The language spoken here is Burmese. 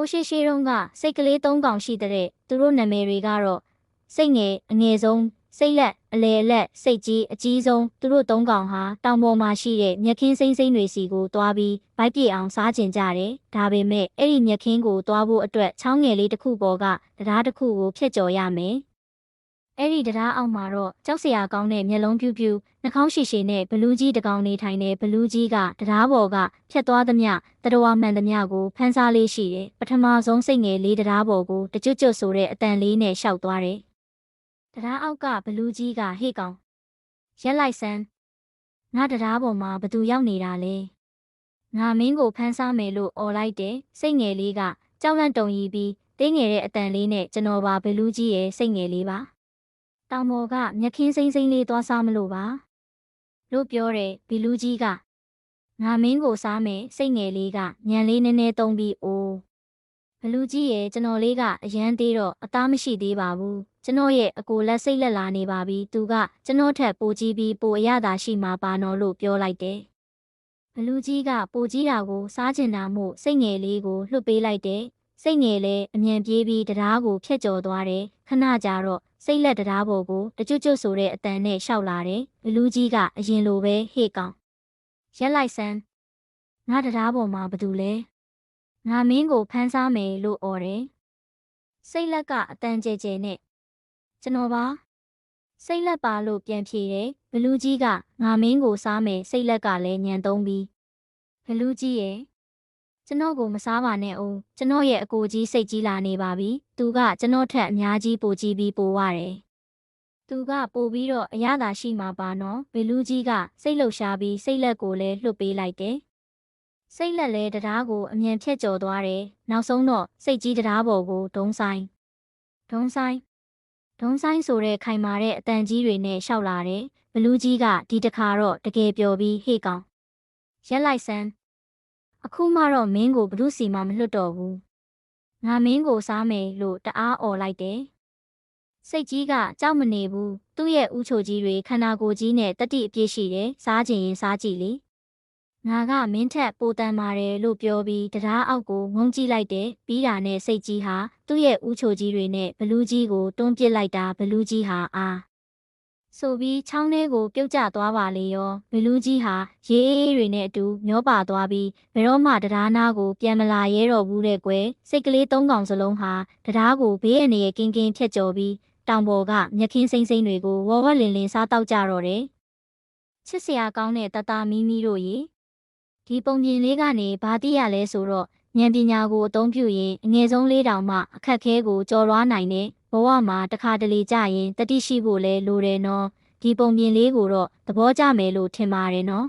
ိုရှိရှိတုန်းကစိတ်ကလေး၃កောင်ရှိတဲ့သူတို့နာမည်တွေကတော့စိတ်ငယ်အငယ်ဆုံးစိတ်လက်အလေအလက်စိတ်ကြီးအကြီးဆုံးသူတို့၃កောင်ဟာတောင်ပေါ်မှာရှိတဲ့မြက်ခင်းစိမ့်စိမ့်တွေစီကိုတွားပြီးဗိုက်ပြေအောင်စားကျင်ကြတယ်ဒါပေမဲ့အဲ့ဒီမြက်ခင်းကိုတွားဖို့အတွက်ချောင်းငယ်လေးတစ်ခုပေါ်ကတရားတစ်ခုကိုဖျက်ကျော်ရမယ် အဲ့ဒီတရားအောက်မှာတော့ကြောက်စရာကောင်းတဲ့မျက်လုံးပြူးပြူးနှာခေါင်းရှိရှိနဲ့ဘလူးကြီးတကောင်နေထိုင်တဲ့ဘလူးကြီးကတရားပေါ်ကဖြတ်သွားသမျှတတော်မှန်သမျှကိုဖန်းစားလေးရှိတယ်ပထမဆုံးစိတ်ငယ်လေးတရားပေါ်ကိုတကြွကြွဆိုတဲ့အတန်လေးနဲ့ရှောက်သွားတယ်တရားအောက်ကဘလူးကြီးကဟေ့ကောင်ရက်လိုက်စမ်းငါတရားပေါ်မှာဘသူရောက်နေတာလဲငါမင်းကိုဖမ်းစားမယ်လို့អော်လိုက်တယ်စိတ်ငယ်လေးကကြောက်လန့်တုန်ရီပြီးတင်းငယ်တဲ့အတန်လေးနဲ့ကျွန်တော်ပါဘလူးကြီးရဲ့စိတ်ငယ်လေးပါ တောင်ပေါ်ကမြက်ခင်းစိမ့်စိမ့်လေးသွားစားမလို့ပါလို့ပြောတယ်ဘီလူးကြီးကငါမင်းကိုစားမယ်စိတ်ငယ်လေးကညံလေးနည်းနည်းသုံးပြီးအိုးဘလူးကြီးရဲ့ကျွန်တော်လေးကအရန်သေးတော့အသားမရှိသေးပါဘူးကျွန်တော်ရဲ့အကိုလက်စိတ်လက်လာနေပါပြီသူကကျွန်တော်ထက်ပိုကြီးပြီးပိုအရသာရှိမှာပါနော်လို့ပြောလိုက်တယ်ဘလူးကြီးကပိုကြီးတာကိုစားကျင်တာမို့စိတ်ငယ်လေးကိုလွှတ်ပေးလိုက်တယ်စိတ်ငယ်လည်းအမြန်ပြေးပြီးတရားကိုဖျက်ကျော်သွားတယ်ခဏကြာတော့ စိတ်လက်တရားပေါ်ကိုတကြွကြွဆိုတဲ့အတန်နဲ့ရှောက်လာတယ်ဘလူးကြီးကအရင်လိုပဲဟေ့ကောင်ရက်လိုက်စမ်းငါတရားပေါ်မှာဘာတူလဲငါမင်းကိုဖမ်းစားမယ်လို့អော်တယ်စိတ်လက်ကအတန်ကြဲကြဲနဲ့ကျွန်တော်ပါစိတ်လက်ပါလို့ပြန်ဖြေတယ်ဘလူးကြီးကငါမင်းကိုစားမယ်စိတ်လက်ကလည်းညံသုံးပြီးဘလူးကြီးရဲ့ ကျွန်တော်ကိုမစားပါနဲ့ဦးကျွန်တော်ရဲ့အကိုကြီးစိတ်ကြီးလာနေပါပြီသူကကျွန်တော်ထက်အများကြီးပိုကြီးပြီးပိုရတယ်သူကပိုပြီးတော့အရသာရှိမှာပါနော်ဘလူးကြီးကစိတ်လှုပ်ရှားပြီးစိတ်လက်ကိုလည်းလွှတ်ပေးလိုက်တယ်စိတ်လက်လည်းတရားကိုအမြန်ဖြတ်ကျော်သွားတယ်နောက်ဆုံးတော့စိတ်ကြီးတရားပေါ်ကိုဒုံဆိုင်ဒုံဆိုင်ဒုံဆိုင်ဆိုတဲ့ခိုင်မာတဲ့အတန်ကြီးတွေနဲ့ရှောက်လာတယ်ဘလူးကြီးကဒီတခါတော့တကယ်ပျော်ပြီးဟေ့ကောင်ရက်လိုက်စမ်း အခုမှတော့မင်းကိုဘလူးစီမှမလွတ်တော့ဘူးငါမင်းကိုစားမယ်လို့တအားអော်လိုက်တယ်စိတ်ကြီးကကြောက်မနေဘူးသူ့ရဲ့ဥချိုကြီးတွေခန္ဓာကိုယ်ကြီးနဲ့တတိအပြည့်ရှိတယ်စားချင်ရင်စားကြည့်လေငါကမင်းထက်ပိုတန်ပါတယ်လို့ပြောပြီးတရားအောက်ကိုငုံကြည့်လိုက်တယ်ပြီးတာနဲ့စိတ်ကြီးဟာသူ့ရဲ့ဥချိုကြီးတွေနဲ့ဘလူးကြီးကိုတွန်းပစ်လိုက်တာဘလူးကြီးဟာအာ ဆိုပြီးချောင်းထဲကိုပြုတ်ကျသွားပါလေရောဘလူးကြီးဟာရေးအေးတွေနဲ့အတူမျောပါသွားပြီးဘယ်တော့မှတရားနာကိုပြန်မလာရဲတော့ဘူးတဲ့ကွယ်စိတ်ကလေးသုံးကောင်စလုံးဟာတရားကိုဘေးအနေရဲ့ကင်းကင်းဖြတ်ကျော်ပြီးတောင်ပေါ်ကမြက်ခင်းစိမ့်စိမ့်တွေကိုဝေါ်ဝက်လင်လင်စားတောက်ကြတော့တယ်ချစ်စရာကောင်းတဲ့တတမီမီတို့ရေဒီပုံပြင်လေးကနေဘာတိရလဲဆိုတော့ဉာဏ်ပညာကိုအသုံးပြုရင်အငယ်ဆုံးလေးတောင်မှအခက်ခဲကိုကျော်လွှားနိုင်တဲ့ ဘဝမှာတစ်ခါတလေကြာရင်တတိရှိဖို့လဲလိုတယ်နော်ဒီပုံပြင်လေးကိုတော့သဘောကျမယ်လို့ထင်ပါတယ်နော်